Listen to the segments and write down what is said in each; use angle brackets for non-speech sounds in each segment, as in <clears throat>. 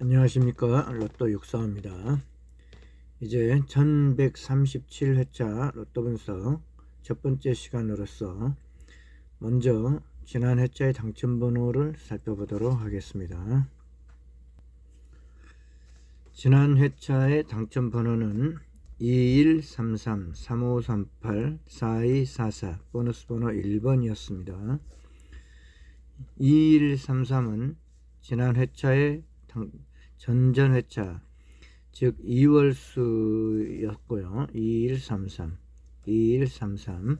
안녕하십니까? 로또 육사입니다. 이제 1137회차 로또 분석 첫 번째 시간으로서 먼저 지난 회차의 당첨번호를 살펴보도록 하겠습니다. 지난 회차의 당첨번호는 2133 3538 4244 보너스 번호 1번이었습니다. 2133은 지난 회차의 당, 전전 회차 즉 2월수였고요. 2133 2133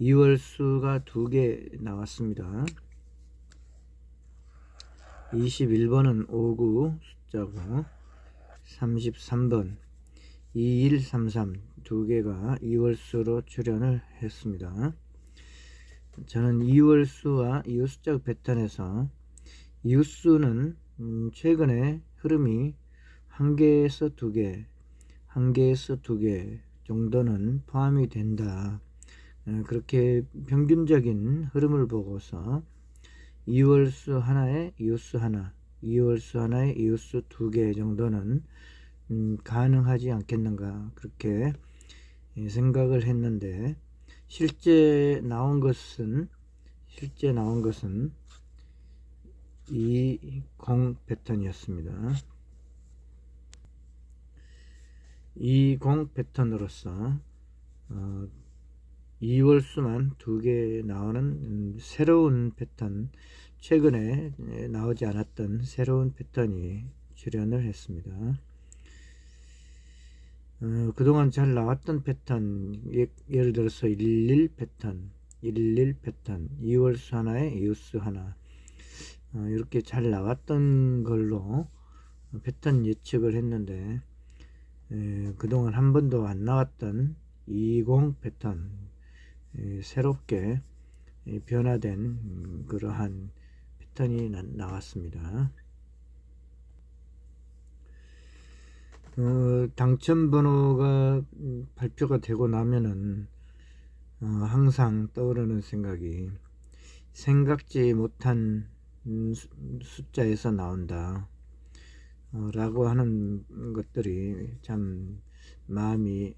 2월수가 두 개 나왔습니다. 21번은 59 숫자고 33번 2133 두 개가 2월수로 출연을 했습니다. 저는 2월수와 이웃숫자 패턴에서 이웃수는 음, 최근에 흐름이 한 개에서 두 개, 한 개에서 두 개 정도는 포함이 된다. 어, 그렇게 평균적인 흐름을 보고서 2월수 하나에 이웃수 하나, 2월수 하나에 이웃수 두 개 정도는 음, 가능하지 않겠는가 그렇게 예, 생각을 했는데 실제 나온 것은 실제 나온 것은 이 공 패턴이었습니다. 이 공 패턴으로서 어, 2월수만 두 개 나오는 음, 새로운 패턴 최근에 나오지 않았던 새로운 패턴이 출현을 했습니다. 어, 그동안 잘 나왔던 패턴 예, 를 들어서 11 패턴 11 패턴 2월수 하나에 이웃수 하나 어, 이렇게 잘 나왔던 걸로 패턴 예측을 했는데 에, 그동안 한 번도 안 나왔던 20 패턴 에, 새롭게 에, 변화된 음, 그러한 패턴이 나, 나왔습니다. 어, 당첨 번호가 음, 발표가 되고 나면은 어, 항상 떠오르는 생각이 생각지 못한 음, 숫자에서 나온다. 어, 라고 하는 것들이 참 마음이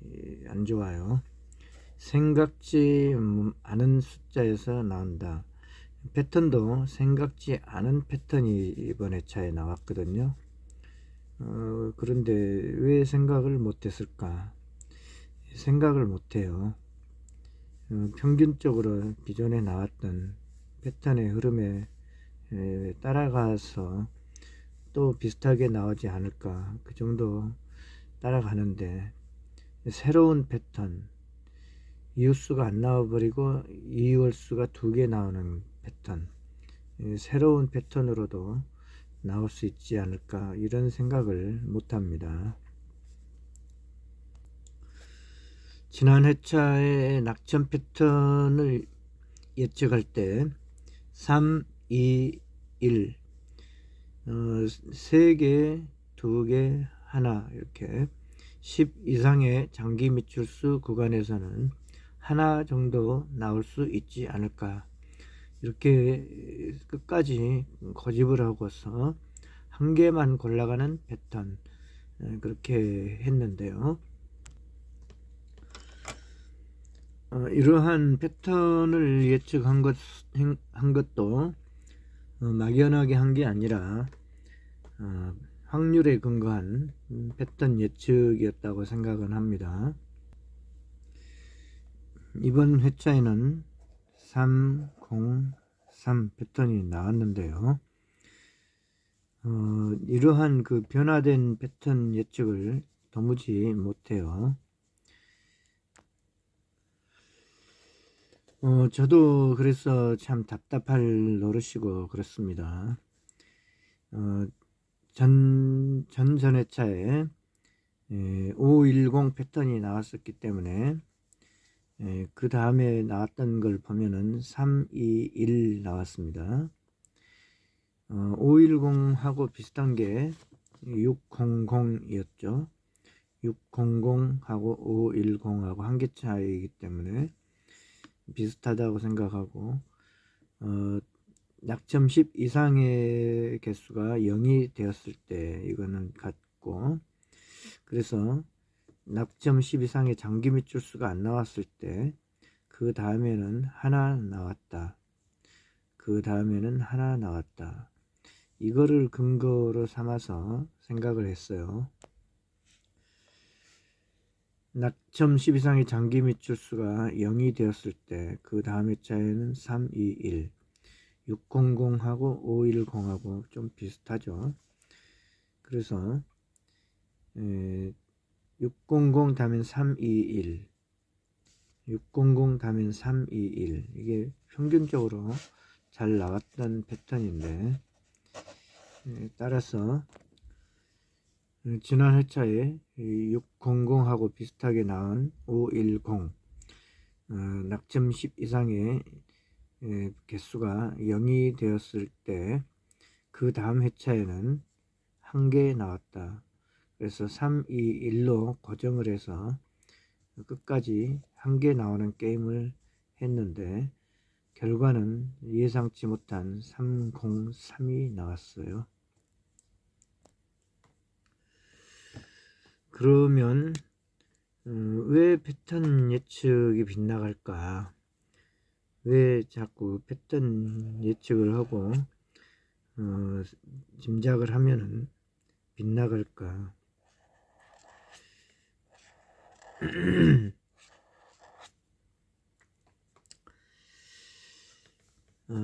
안 좋아요. 생각지 않은 숫자에서 나온다. 패턴도 생각지 않은 패턴이 이번 회차에 나왔거든요. 어, 그런데 왜 생각을 못했을까? 생각을 못해요. 어, 평균적으로 기존에 나왔던 패턴의 흐름에 따라가서 또 비슷하게 나오지 않을까. 그 정도 따라가는데 새로운 패턴. 이웃수가 안 나와버리고 이월수가 두 개 나오는 패턴. 새로운 패턴으로도 나올 수 있지 않을까 이런 생각을 못합니다. 지난 회차의 낙천 패턴을 예측할 때 3, 2, 1 어, 3개, 2개, 하나 이렇게 10 이상의 장기 미출수 구간에서는 하나 정도 나올 수 있지 않을까. 이렇게 끝까지 고집을 하고서 한 개만 골라가는 패턴 그렇게 했는데요. 어, 이러한 패턴을 예측한 것, 한 것도 어, 막연하게 한 게 아니라 어, 확률에 근거한 패턴 예측이었다고 생각은 합니다. 이번 회차에는 3, 0, 3 패턴이 나왔는데요. 어, 이러한 그 변화된 패턴 예측을 도무지 못해요. 어, 저도 그래서 참 답답할 노릇이고 그렇습니다. 어, 전, 전전회차에 510 패턴이 나왔었기 때문에 에, 그 다음에 나왔던 걸 보면은 321 나왔습니다. 어, 510하고 비슷한 게 600이었죠. 600하고 510하고 한 개 차이이기 때문에 비슷하다고 생각하고 어, 낙점 10 이상의 개수가 0이 되었을 때 이거는 같고 그래서 낙점 10 이상의 장기 밑줄 수가 안 나왔을 때 그 다음에는 하나 나왔다. 그 다음에는 하나 나왔다. 이거를 근거로 삼아서 생각을 했어요. 낙점 10 이상의 장기 밑줄 수가 0이 되었을 때 그 다음의 자에는 3, 2, 1 600하고 510하고 좀 비슷하죠. 그래서 에, 600 다면 321 600 다면 321 이게 평균적으로 잘 나왔던 패턴인데 에, 따라서 음, 지난 회차에 600하고 비슷하게 나온 510 어, 낙점 10 이상의 에, 개수가 0이 되었을 때 그 다음 회차에는 한 개 나왔다. 그래서 3, 2, 1로 고정을 해서 끝까지 한 개 나오는 게임을 했는데 결과는 예상치 못한 303이 나왔어요. 그러면 음, 왜 패턴 예측이 빗나갈까? 왜 자꾸 패턴 예측을 하고 어, 짐작을 하면은 빗나갈까? <clears throat> 어,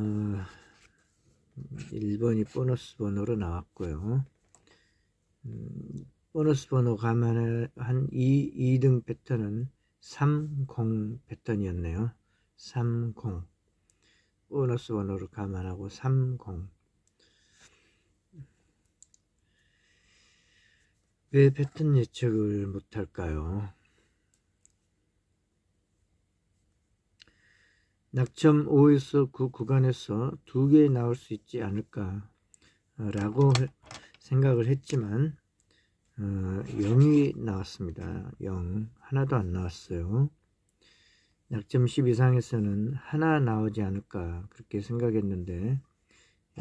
1번이 보너스 번호로 나왔고요. 음, 보너스 번호 감안한 2, 2등 패턴은 30 패턴이었네요. 30 보너스 번호를 감안하고 30 왜 패턴 예측을 못할까요? 낙점 5에서 9 구간에서 두 개 나올 수 있지 않을까 라고 생각을 했지만 어, 0이 나왔습니다. 0 하나도 안 나왔어요. 낙점 10 이상에서는 하나 나오지 않을까 그렇게 생각했는데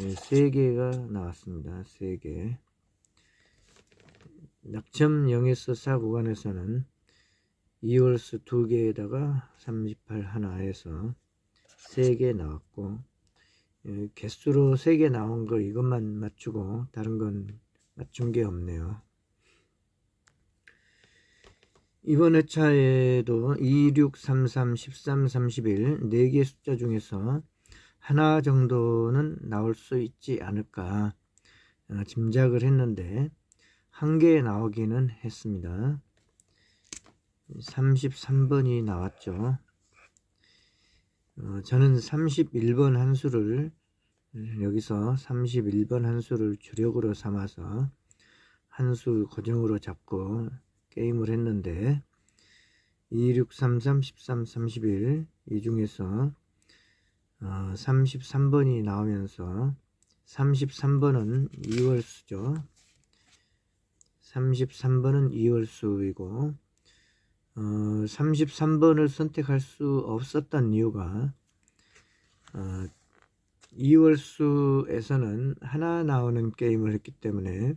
예, 3개가 나왔습니다. 3개 낙점 0에서 4 구간에서는 2월수 2개에다가 38 하나에서 3개 나왔고 예, 개수로 3개 나온 걸 이것만 맞추고 다른 건 맞춘 게 없네요. 이번 회차에도 2, 6, 3, 3, 13, 31 4개 숫자 중에서 하나 정도는 나올 수 있지 않을까 어, 짐작을 했는데 한 개 나오기는 했습니다. 33번이 나왔죠. 어, 저는 31번 한 수를 여기서 31번 한 수를 주력으로 삼아서 한 수 고정으로 잡고 게임을 했는데 2633, 13, 31 이 중에서 어, 33번이 나오면서 33번은 2월수죠. 33번은 2월수이고 어, 33번을 선택할 수 없었던 이유가 어, 2월수에서는 하나 나오는 게임을 했기 때문에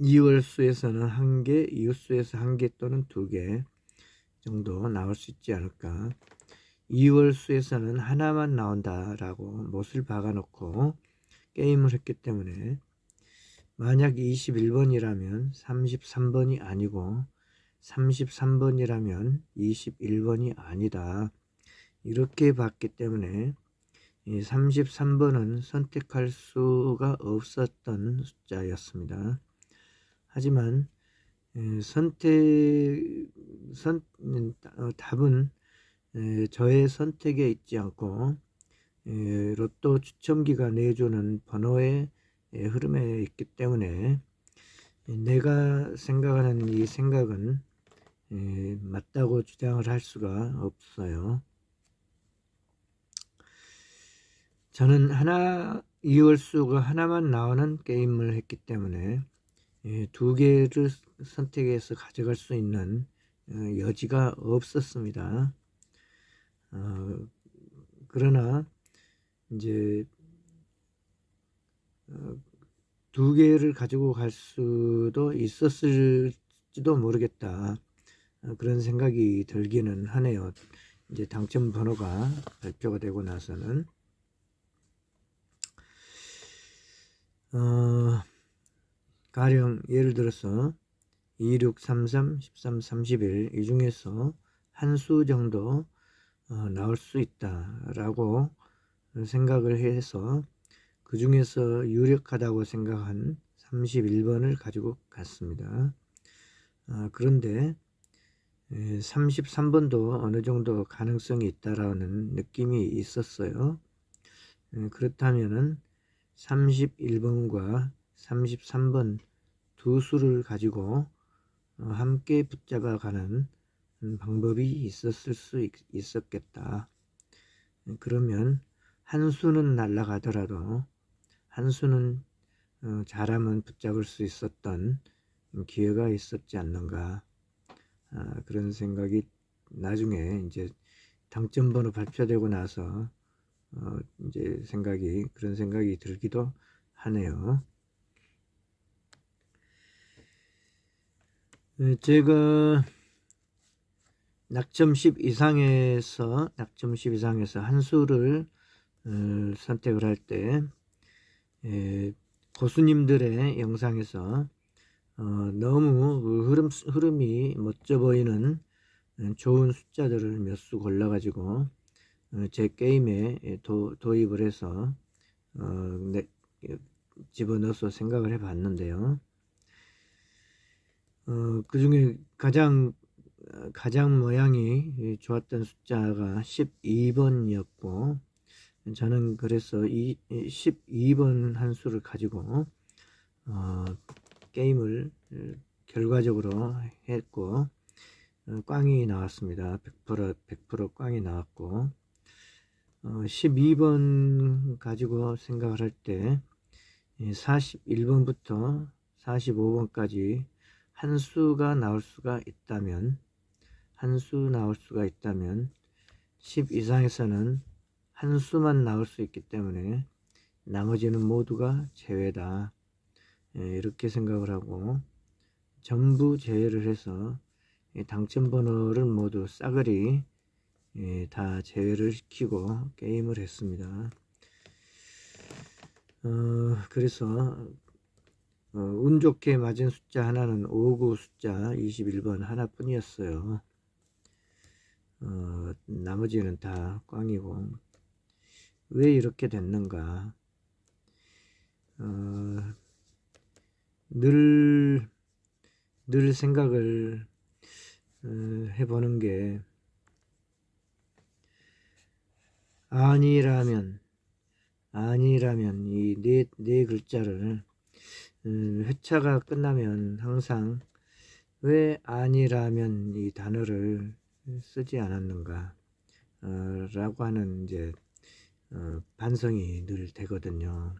2월수에서는 한 개, 이웃수에서 한 개 또는 두 개 정도 나올 수 있지 않을까. 2월수에서는 하나만 나온다라고 못을 박아놓고 게임을 했기 때문에 만약 21번이라면 33번이 아니고 33번이라면 21번이 아니다. 이렇게 봤기 때문에 33번은 선택할 수가 없었던 숫자였습니다. 하지만 선택 선 어, 답은 저의 선택에 있지 않고 로또 추첨기가 내주는 번호의 흐름에 있기 때문에 내가 생각하는 이 생각은 맞다고 주장을 할 수가 없어요. 저는 하나 이월수가 하나만 나오는 게임을 했기 때문에 예, 두 개를 선택해서 가져갈 수 있는 어, 여지가 없었습니다. 어, 그러나 이제 어, 두 개를 가지고 갈 수도 있었을지도 모르겠다. 어, 그런 생각이 들기는 하네요. 이제 당첨 번호가 발표가 되고 나서는 어, 가령 예를 들어서 26, 33, 13, 31, 이 중에서 한 수 정도 어, 나올 수 있다라고 생각을 해서 그 중에서 유력하다고 생각한 31번을 가지고 갔습니다. 아, 그런데 33번도 어느 정도 가능성이 있다라는 느낌이 있었어요. 그렇다면은 31번과 33번 두 수를 가지고 어, 함께 붙잡아 가는 방법이 있었을 수 있 었겠다. 그러면 한 수는 날아가더라도 한 수는 어, 잘하면 붙잡을 수 있었던 기회가 있었지 않는가 아, 그런 생각이 나중에 이제 당첨번호 발표되고 나서 어, 이제 생각이 그런 생각이 들기도 하네요. 제가 낙점 10 이상에서 낙점 10 이상에서 한 수를 어, 선택을 할 때 고수님들의 영상에서 어, 너무 그 흐름, 흐름이 멋져 보이는 좋은 숫자들을 몇 수 골라 가지고 어, 제 게임에 도, 도입을 해서 어, 네, 집어넣어서 생각을 해 봤는데요. 어, 그 중에 가장 가장 모양이 좋았던 숫자가 12번이었고 저는 그래서 이 12번 한 수를 가지고 어, 게임을 결과적으로 했고 어, 꽝이 나왔습니다. 100% 100% 꽝이 나왔고 어, 12번 가지고 생각을 할 때 41번부터 45번까지 한 수가 나올 수가 있다면 한 수 나올 수가 있다면 10 이상에서는 한 수만 나올 수 있기 때문에 나머지는 모두가 제외다 예, 이렇게 생각을 하고 전부 제외를 해서 당첨 번호를 모두 싸그리 예, 다 제외를 시키고 게임을 했습니다. 어, 그래서 어, 운 좋게 맞은 숫자 하나는 59 숫자 21번 하나뿐이었어요. 어, 나머지는 다 꽝이고 왜 이렇게 됐는가 어, 늘, 늘 생각을 어, 해보는 게 아니라면 아니라면 이 네 네 글자를 음, 회차가 끝나면 항상 왜 아니라면 이 단어를 쓰지 않았는가 어, 라고 하는 이제 어, 반성이 늘 되거든요.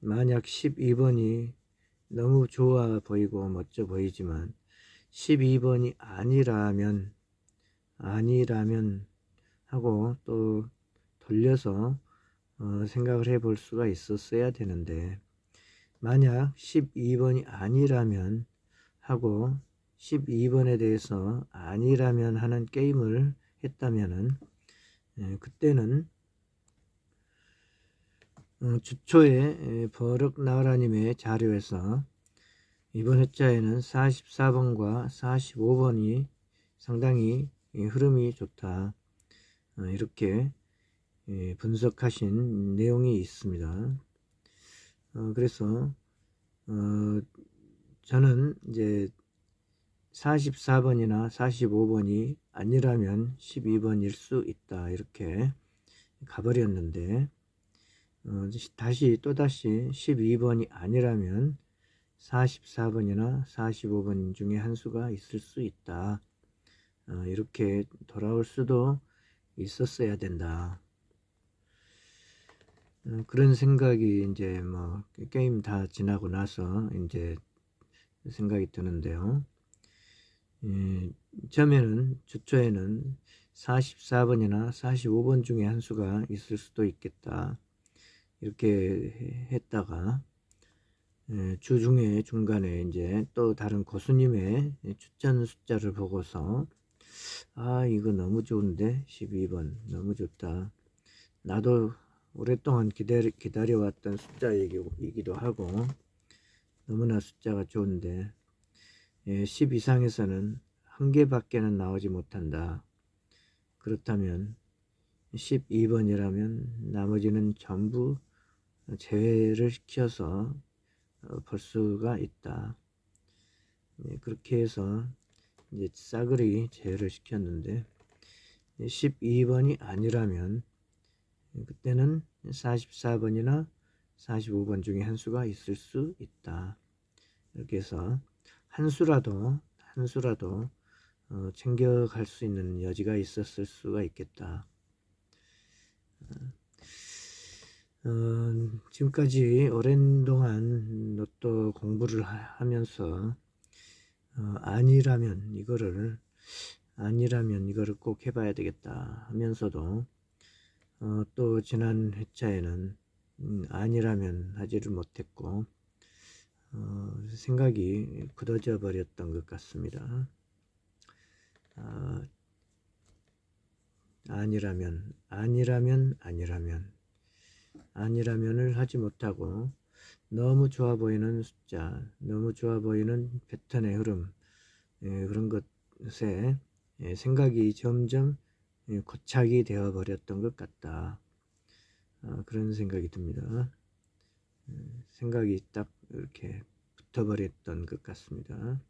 만약 12번이 너무 좋아 보이고 멋져 보이지만 12번이 아니라면 아니라면 하고 또 돌려서 어, 생각을 해볼 수가 있었어야 되는데 만약 12번이 아니라면 하고 12번에 대해서 아니라면 하는 게임을 했다면은 예, 그때는 어, 주초에 버럭 나라님의 자료에서 이번 회차에는 44번과 45번이 상당히 흐름이 좋다 어, 이렇게 분석하신 내용이 있습니다. 어, 그래서 저는 이제 44번이나 45번이 아니라면 12번일 수 있다 이렇게 가버렸는데 어, 다시 또다시 12번이 아니라면 44번이나 45번 중에 한 수가 있을 수 있다. 어, 이렇게 돌아올 수도 있었어야 된다. 어, 그런 생각이 이제 뭐 게임 다 지나고 나서 이제 생각이 드는데요. 예, 처음에는 주초에는 44번이나 45번 중에 한 수가 있을 수도 있겠다. 이렇게 했다가 예, 주중에 중간에 이제 또 다른 고수님의 추천 숫자를 보고서 아 이거 너무 좋은데 12번 너무 좋다 나도 오랫동안 기다려, 기다려왔던 숫자이기도 하고 너무나 숫자가 좋은데 예, 10 이상에서는 한 개밖에는 나오지 못한다 그렇다면 12번이라면 나머지는 전부 제외를 시켜서 어, 볼 수가 있다. 네, 그렇게 해서 이제 싸그리 제외를 시켰는데 12번이 아니라면 그때는 44번이나 45번 중에 한 수가 있을 수 있다. 이렇게 해서 한 수라도 한 수라도 어, 챙겨갈 수 있는 여지가 있었을 수가 있겠다. 어, 지금까지 오랜 동안 로또 공부를 하- 하면서 어, 아니라면 이거를 아니라면 이거를 꼭 해봐야 되겠다 하면서도 어, 또 지난 회차에는 음, 아니라면 하지를 못했고 어, 생각이 굳어져 버렸던 것 같습니다. 아, 아니라면 아니라면 아니라면 아니라면을 하지 못하고 너무 좋아 보이는 숫자, 너무 좋아 보이는 패턴의 흐름 예, 그런 것에 예, 생각이 점점 예, 고착이 되어 버렸던 것 같다. 아, 그런 생각이 듭니다. 예, 생각이 딱 이렇게 붙어버렸던 것 같습니다.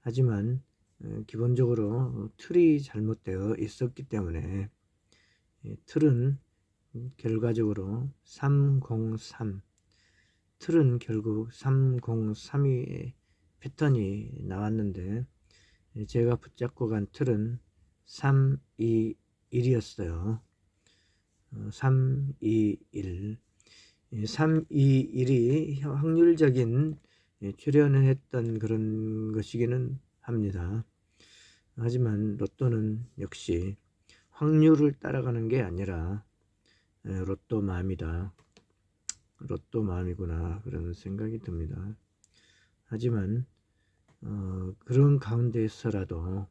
하지만 어, 기본적으로 틀이 잘못되어 있었기 때문에 예, 틀은 결과적으로 303 틀은 결국 303이 패턴이 나왔는데 예, 제가 붙잡고 간 틀은 321이었어요. 321 321이 확률적인 예, 출연을 했던 그런 것이기는 합니다. 하지만 로또는 역시 확률을 따라가는 게 아니라 에, 로또 마음이다. 로또 마음이구나 그런 생각이 듭니다. 하지만 어, 그런 가운데서라도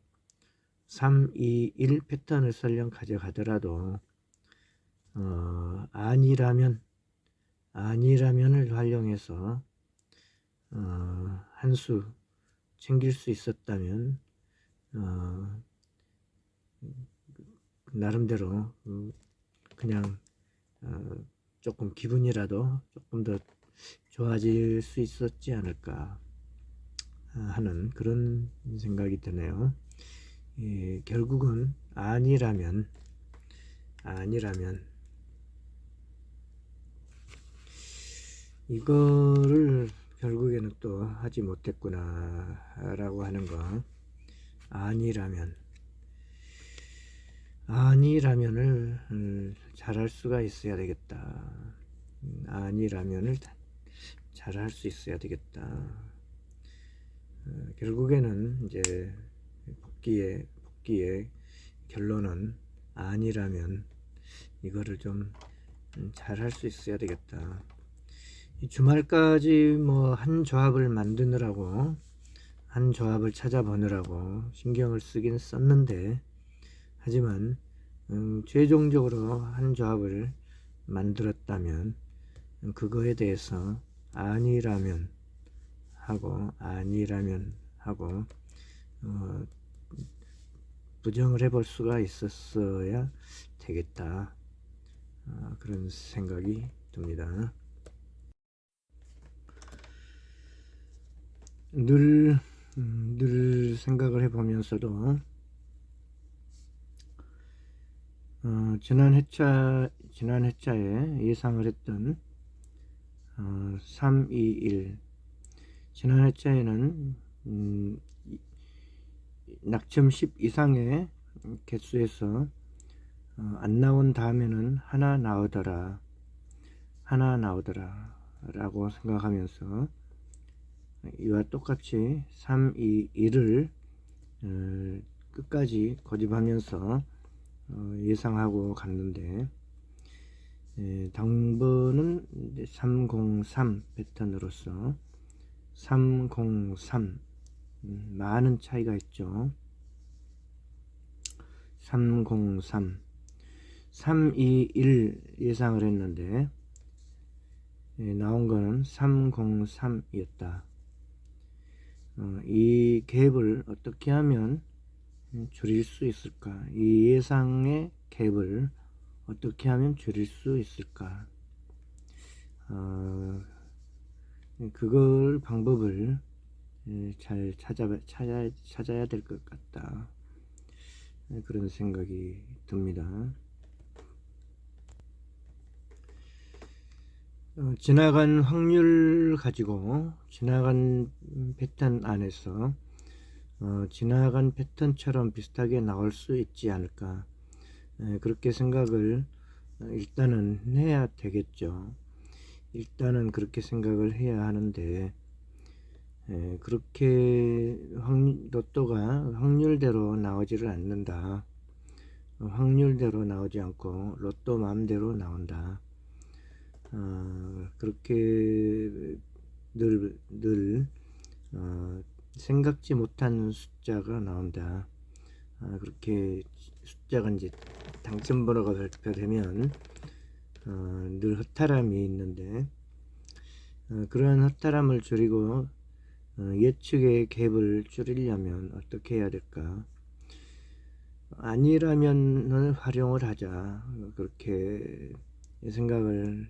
3, 2, 1 패턴을 설령 가져가더라도 어, 아니라면 아니라면을 활용해서 어, 한 수 챙길 수 있었다면 어, 나름대로 음, 그냥 어, 조금 기분이라도 조금 더 좋아질 수 있었지 않을까 하는 그런 생각이 드네요. 예, 결국은 아니라면 아니라면 이거를 결국에는 또 하지 못했구나 라고 하는 거. 아니라면 아니라면을 음, 잘할 수가 있어야 되겠다. 음, 아니라면을 잘할 수 있어야 되겠다. 어, 결국에는 이제 복귀의 복귀의 결론은 아니라면 이거를 좀 음, 잘할 수 있어야 되겠다. 이 주말까지 뭐 한 조합을 만드느라고 한 조합을 찾아보느라고 신경을 쓰긴 썼는데 하지만 음, 최종적으로 한 조합을 만들었다면 음, 그거에 대해서 아니라면 하고 아니라면 하고 어, 부정을 해볼 수가 있었어야 되겠다 어, 그런 생각이 듭니다. 늘, 음, 늘 생각을 해보면서도, 어, 지난 회차, 지난 회차에 예상을 했던, 어, 3, 2, 1. 지난 회차에는, 음, 낙점 10 이상의 개수에서, 어, 안 나온 다음에는 하나 나오더라. 하나 나오더라. 라고 생각하면서, 이와 똑같이 3, 2, 1을 어, 끝까지 고집하면서 어, 예상하고 갔는데 예, 당번은 이제 303 패턴으로서 303 음, 많은 차이가 있죠. 303 321 예상을 했는데 예, 나온 거는 303이었다. 어, 이 갭을 어떻게 하면 줄일 수 있을까? 이 예상의 갭을 어떻게 하면 줄일 수 있을까? 어, 그걸 방법을 예, 잘 찾아, 찾아, 찾아야 될 것 같다. 예, 그런 생각이 듭니다. 어, 지나간 확률 가지고 지나간 패턴 안에서 어, 지나간 패턴처럼 비슷하게 나올 수 있지 않을까 에, 그렇게 생각을 어, 일단은 해야 되겠죠 일단은 그렇게 생각을 해야 하는데 에, 그렇게 확, 로또가 확률대로 나오지를 않는다 어, 확률대로 나오지 않고 로또 마음대로 나온다 어, 그렇게 늘, 늘 어, 생각지 못한 숫자가 나온다. 아, 그렇게 숫자가 이제 당첨번호가 발표되면 어, 늘 허탈함이 있는데 어, 그러한 허탈함을 줄이고 어, 예측의 갭을 줄이려면 어떻게 해야 될까? 아니라면 활용을 하자 그렇게 생각을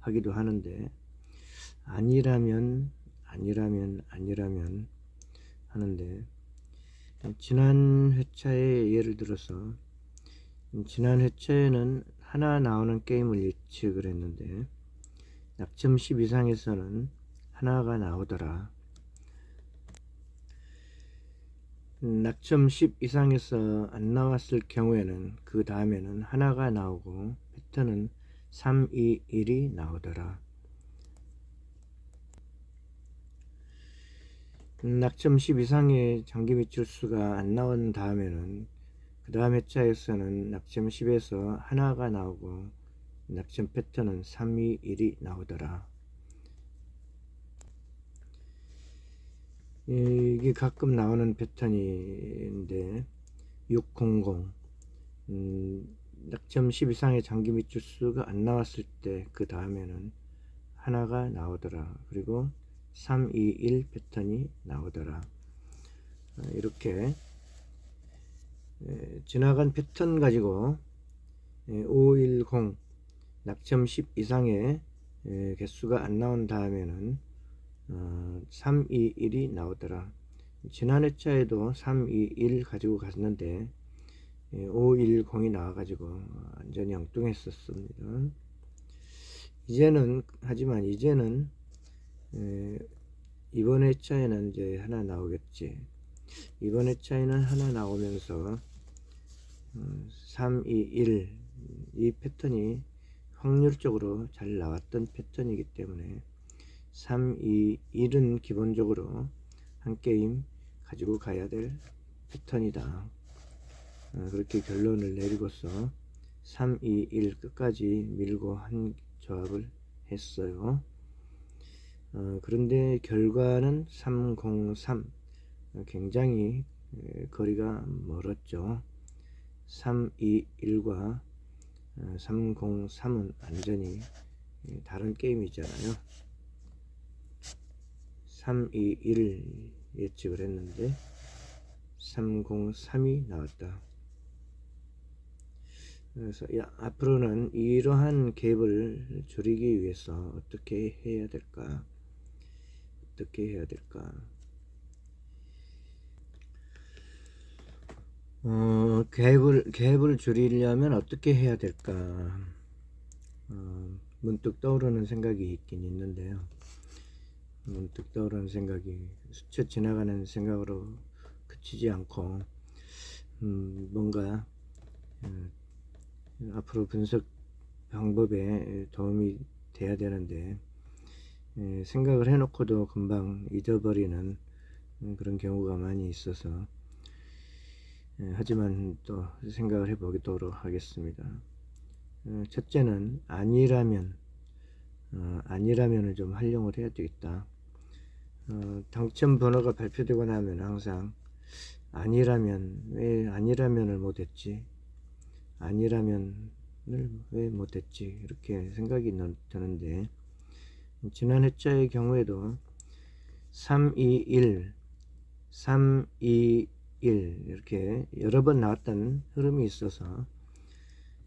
하기도 하는데 아니라면 아니라면 아니라면 하는데 지난 회차에 예를 들어서 지난 회차에는 하나 나오는 게임을 예측을 했는데 낙점 10 이상에서는 하나가 나오더라 낙점 10 이상에서 안 나왔을 경우에는 그 다음에는 하나가 나오고 패턴은 3, 2, 1이 나오더라. 낙점 10 이상의 장기 매출수가 안 나온 다음에는 그 다음 회차에서는 낙점 10에서 하나가 나오고 낙점 패턴은 3, 2, 1이 나오더라. 이게 가끔 나오는 패턴인데 600 음, 낙점 10 이상의 장기 밑줄수가 안 나왔을 때 그 다음에는 하나가 나오더라. 그리고 3, 2, 1 패턴이 나오더라. 어, 이렇게 지나간 패턴 가지고 510 낙점 10 이상의 개수가 안 나온 다음에는 3, 2, 1이 나오더라 지난 회차에도 3, 2, 1 가지고 갔는데 510이 나와가지고 완전히 엉뚱했었습니다. 이제는 하지만 이제는 이번 회차에는 이제 하나 나오겠지. 이번 회차에는 하나 나오면서 3, 2, 1 이 패턴이 확률적으로 잘 나왔던 패턴이기 때문에 3, 2, 1은 기본적으로 한 게임 가지고 가야 될 패턴이다. 어, 그렇게 결론을 내리고서 3, 2, 1 끝까지 밀고 한 조합을 했어요. 어, 그런데 결과는 303 굉장히 거리가 멀었죠. 3, 2, 1과 303은 완전히 다른 게임이잖아요. 3, 2, 1을 예측을 했는데 303이 나왔다. 그래서 야, 앞으로는 이러한 갭을 줄이기 위해서 어떻게 해야 될까? 어떻게 해야 될까? 어, 갭을, 갭을 줄이려면 어떻게 해야 될까? 어, 문득 떠오르는 생각이 있긴 있는데요. 문득 떠오르는 생각이 스쳐 지나가는 생각으로 그치지 않고, 음, 뭔가, 음, 앞으로 분석 방법에 도움이 돼야 되는데 예, 생각을 해놓고도 금방 잊어버리는 그런 경우가 많이 있어서 예, 하지만 또 생각을 해보도록 하겠습니다. 어, 첫째는 아니라면 어, 아니라면을 좀 활용을 해야 되겠다. 어, 당첨 번호가 발표되고 나면 항상 아니라면 왜 아니라면을 못했지? 아니라면을 왜 못했지? 이렇게 생각이 나- 드는데 지난 회차의 경우에도 3, 2, 1 3, 2, 1 이렇게 여러 번 나왔던 흐름이 있어서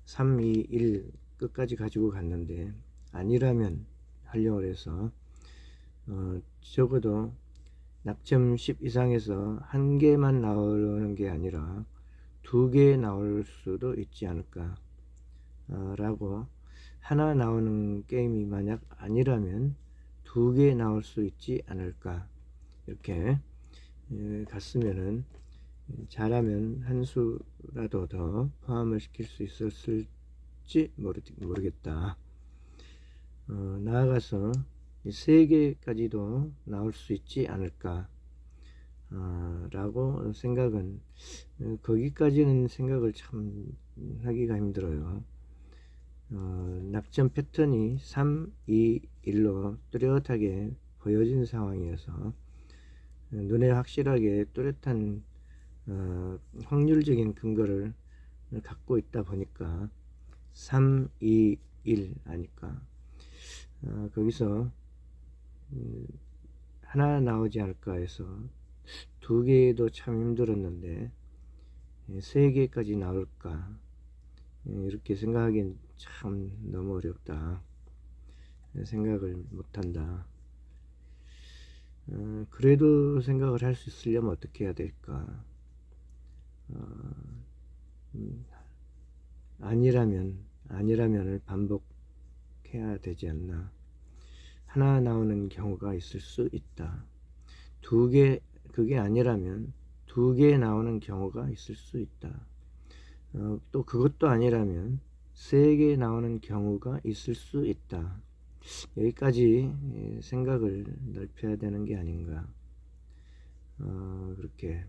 3, 2, 1 끝까지 가지고 갔는데 아니라면 활용을 해서 어, 적어도 낙점 10 이상에서 한 개만 나오는 게 아니라 두 개 나올 수도 있지 않을까 어, 라고 하나 나오는 게임이 만약 아니라면 두 개 나올 수 있지 않을까 이렇게 예, 갔으면은 잘하면 한 수라도 더 포함을 시킬 수 있었을지 모르, 모르겠다. 어, 나아가서 이 세 개까지도 나올 수 있지 않을까 어, 라고 생각은 어, 거기까지는 생각을 참 하기가 힘들어요. 어, 낙점 패턴이 3, 2, 1로 뚜렷하게 보여진 상황이어서 어, 눈에 확실하게 뚜렷한 어, 확률적인 근거를 갖고 있다 보니까 3, 2, 1 아니까 어, 거기서 음, 하나 나오지 않을까 해서 두 개도 참 힘들었는데 예, 세 개까지 나올까 예, 이렇게 생각하기엔 참 너무 어렵다 예, 생각을 못한다. 어, 그래도 생각을 할 수 있으려면 어떻게 해야 될까? 어, 음, 아니라면 아니라면을 반복해야 되지 않나 하나 나오는 경우가 있을 수 있다. 두 개 그게 아니라면 두 개 나오는 경우가 있을 수 있다. 어, 또 그것도 아니라면 세 개 나오는 경우가 있을 수 있다. 여기까지 예, 생각을 넓혀야 되는 게 아닌가. 어, 그렇게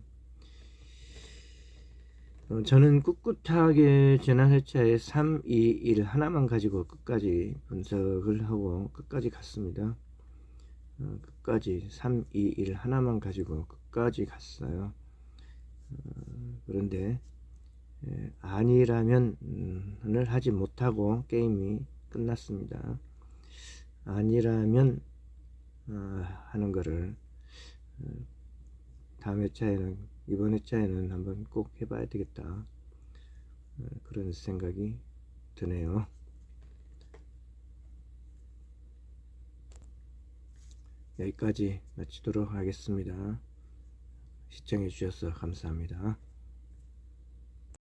어, 저는 꿋꿋하게 지난 회차에 3, 2, 1 하나만 가지고 끝까지 분석을 하고 끝까지 갔습니다. 어, 끝까지 3, 2, 1 하나만 가지고 끝까지 갔어요. 어, 그런데 예, 아니라면을 하지 못하고 게임이 끝났습니다. 아니라면 어, 하는 거를 어, 다음 회차에는 이번 회차에는 한번 꼭 해봐야 되겠다. 어, 그런 생각이 드네요. 여기까지 마치도록 하겠습니다. 시청해 주셔서 감사합니다